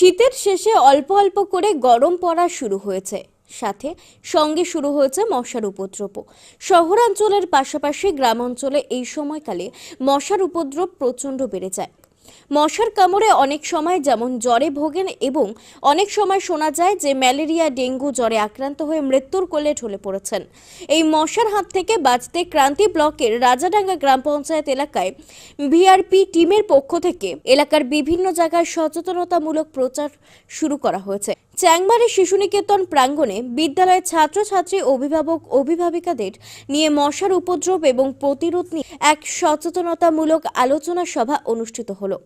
শীতের শেষে অল্প অল্প করে গরম পড়া শুরু হয়েছে। সাথে সঙ্গে শুরু হয়েছে মশার উপদ্রব। শহরাঞ্চলের পাশাপাশি গ্রামাঞ্চলে এই সময়কালে মশার উপদ্রব প্রচণ্ড বেড়ে যায়। মশার কামড়ে অনেক সময় যেমন জ্বরে ভোগেন এবং অনেক সময় শোনা যায় যে ম্যালেরিয়া, ডেঙ্গু, জ্বরে আক্রান্ত হয়ে মৃত্যুর কোলে ঢলে পড়েছেন। এই মশার হাত থেকে বাঁচতে ক্রান্তি ব্লকের রাজাডাঙ্গা গ্রাম পঞ্চায়েত এলাকায় ভিআরপি টিমের পক্ষ থেকে এলাকার বিভিন্ন জায়গায় সচেতনতামূলক প্রচার শুরু করা হয়েছে। চ্যাংমারি শিশু নিকেতন প্রাঙ্গণে বিদ্যালয়ের ছাত্রছাত্রী, অভিভাবক, অভিভাবিকাদের নিয়ে মশার উপদ্রব এবং প্রতিরোধ নিয়ে এক সচেতনতামূলক আলোচনা সভা অনুষ্ঠিত হলো।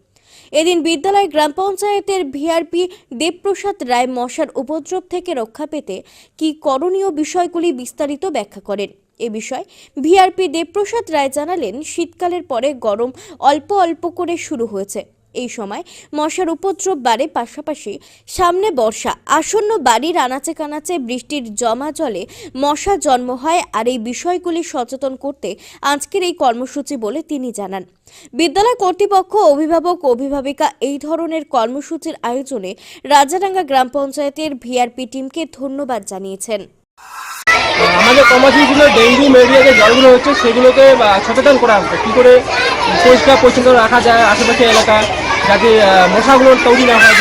এদিন বিদ্যালয় গ্রাম পঞ্চায়েতের ভিআরপি দেবপ্রসাদ রায় মশার উপদ্রব থেকে রক্ষা পেতে কি করণীয় বিষয়গুলি বিস্তারিত ব্যাখ্যা করেন। এ বিষয়ে ভিআরপি দেবপ্রসাদ রায় জানালেন, শীতকালের পরে গরম অল্প অল্প করে শুরু হয়েছে। এই সময় মশার উপদ্রব বাড়ে পাশাপাশি সামনে বর্ষা। আসন্ন বাড়ির আনাচে কানাচে বৃষ্টির জমা জলে মশা জন্ম হয় আর এই বিষয়গুলি সচেতন করতে আজকের এই কর্মসূচি বলে তিনি জানান। বিদ্যালয় কর্তৃপক্ষ, অভিভাবক, অভিভাবিকা এই ধরনের কর্মসূচির আয়োজনে রাজারাঙ্গা গ্রাম পঞ্চায়েতের ভিআরপি টিমকে ধন্যবাদ জানিয়েছেন। আমাদের কর্মসূচি ছিল ডেঙ্গু, ম্যালেরিয়া যে জ্বরগুলো হচ্ছে সেগুলোকে সচেতন করা হচ্ছে। কী করে পরিষ্কার পরিচ্ছন্ন রাখা যায় আশেপাশে এলাকায়? যাতে মশাগুলো তৈরি না হয়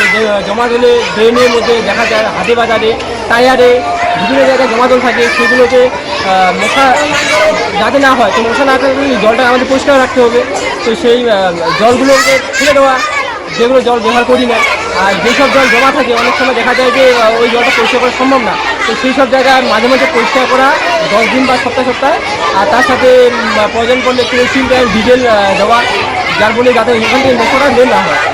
জমা জলে ড্রেনের মধ্যে দেখা যায় হাতে বাজারে, টায়ারে বিভিন্ন জায়গায় জমা জল থাকে, সেগুলোকে মশা যাতে না হয়, তো মশা না থাকলে জলটা আমাদের পরিষ্কার রাখতে হবে। তো সেই জলগুলোকে ফেলে দেওয়া, যেগুলো জল ব্যবহার করি না। আর যেসব জল জমা থাকে, অনেক সময় দেখা যায় যে ওই জলটা পরিষ্কার করা সম্ভব না। তো সেই সব জায়গায় মাঝে মাঝে পরিষ্কার করা দশ দিন বা সপ্তাহে সপ্তাহে। আর তার সাথে প্রয়োজন পড়লে কেরোসিন ট্যাঙ্ক ডিজেল দেওয়া। যার ফলে যাতে এখান থেকে মশাটা বের না হয়।